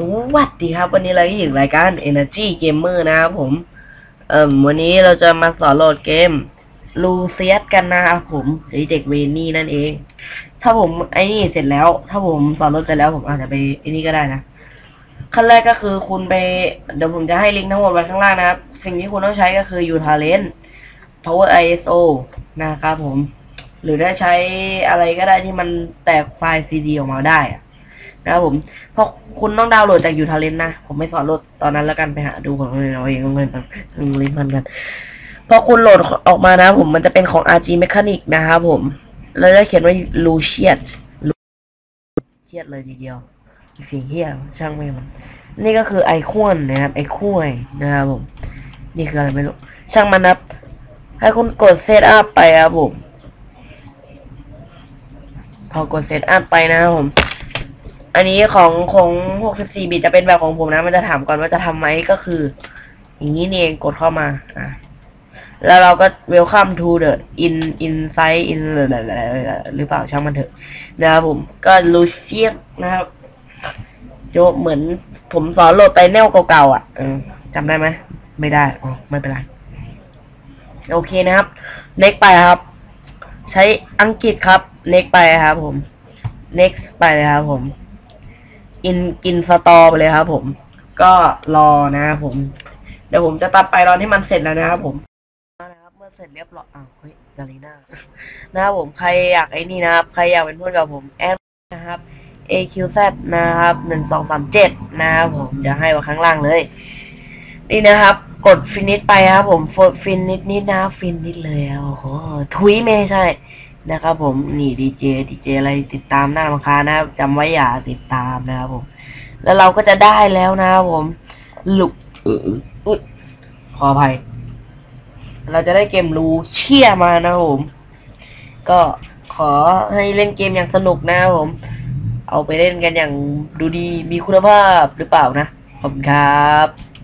สวัสดีครับวันนี้เราอยู่รายการ Energy Gamer นะครับผม เอ่มวันนี้เราจะมาสอนโหลดเกมลูเซียสกันนะครับผมหรือเด็กเวนี่นั่นเอง ถ้าผมไอ้นี่เสร็จแล้ว ถ้าผมสอนโหลดเสร็จแล้วผมอาจจะไปไอ้นี่ก็ได้นะขั้นแรกก็คือคุณไปเดี๋ยวผมจะให้ลิงก์ทั้งหมดไว้ข้างล่างนะครับ สิ่งที่คุณต้องใช้ก็คือ uTalent Power ISO นะครับผม หรือถ้าใช้อะไรก็ได้ที่มันแตกไฟล์ CD ออกมาได้อะ นะครับผมเพราะคุณต้องดาวน์โหลดจากยูทาเลนนะ ผมไม่สอนโหลดตอนนั้นแล้วกันไปหาดูของเราเองเงินลินพันกันพอคุณโหลดออกมานะผมมันจะเป็นของ RG Mechanic นะครับผม แล้วจะเขียนว่า Luciat เชียดเลยทีเดียวสียงเฮียช่างไม่มัน นี่ก็คือไอควนนะครับไอคุยนะครับผม นี่คืออะไรไม่รู้ ช่างมันนะครับ ให้คุณกดเซตอัพไปครับผม พอกดเซตอัพไปนะครับผม อันนี้ของของ64บิตจะเป็นแบบของผมนะ มันจะถามก่อนว่าจะทำไหมก็คือ อย่างนี้นี่เองกดเข้ามา อะ แล้วเราก็ welcome to the in inside in หรือเปล่าช่างมันเถอะ นะครับผม ก็ลูเซียนะครับ โจเหมือนผมสอนโหลดไปแนวเก่าๆอะจำได้ไหม ไม่ได้ อ๋อ ไม่เป็นไร โอเคนะครับ next ไปครับ ใช้อังกฤษครับ next ไปครับผม next ไปครับผม อินกินสตอไปเลยครับ ผม ก็รอนะครับผม เดี๋ยวผมจะตัดไปตอนที่มันเสร็จแล้วนะครับผมนะครับ เมื่อเสร็จเรียบร้อยอ้าวเฮ้ยกาลีน่านะครับผมใครอยากไอ้นี่นะครับ ใครอยากเป็นเพื่อนกับผมแอดนะครับ AQZ นะครับหนึ่งสองสามเจ็ดนะครับผมเดี๋ยวให้ไว้ข้างล่างเลย นี่นะครับ กดฟินิชไปครับผมฟินนิดนิดนะฟินนิดเลยโอ้โหทวีไม่ใช่ นะครับผมนี่ดีเจดีเจอะไรติดตามหน้าบังคานะครับจำไว้อย่าติดตามนะครับผม แล้วเราก็จะได้แล้วนะครับผมลุกเอออุ๊ยขออภัย เราจะได้เกมรูเชี่ยมานะครับผม ก็ขอให้เล่นเกมอย่างสนุกนะครับผม เอาไปเล่นกันอย่างดูดีมีคุณภาพหรือเปล่านะขอบคุณครับ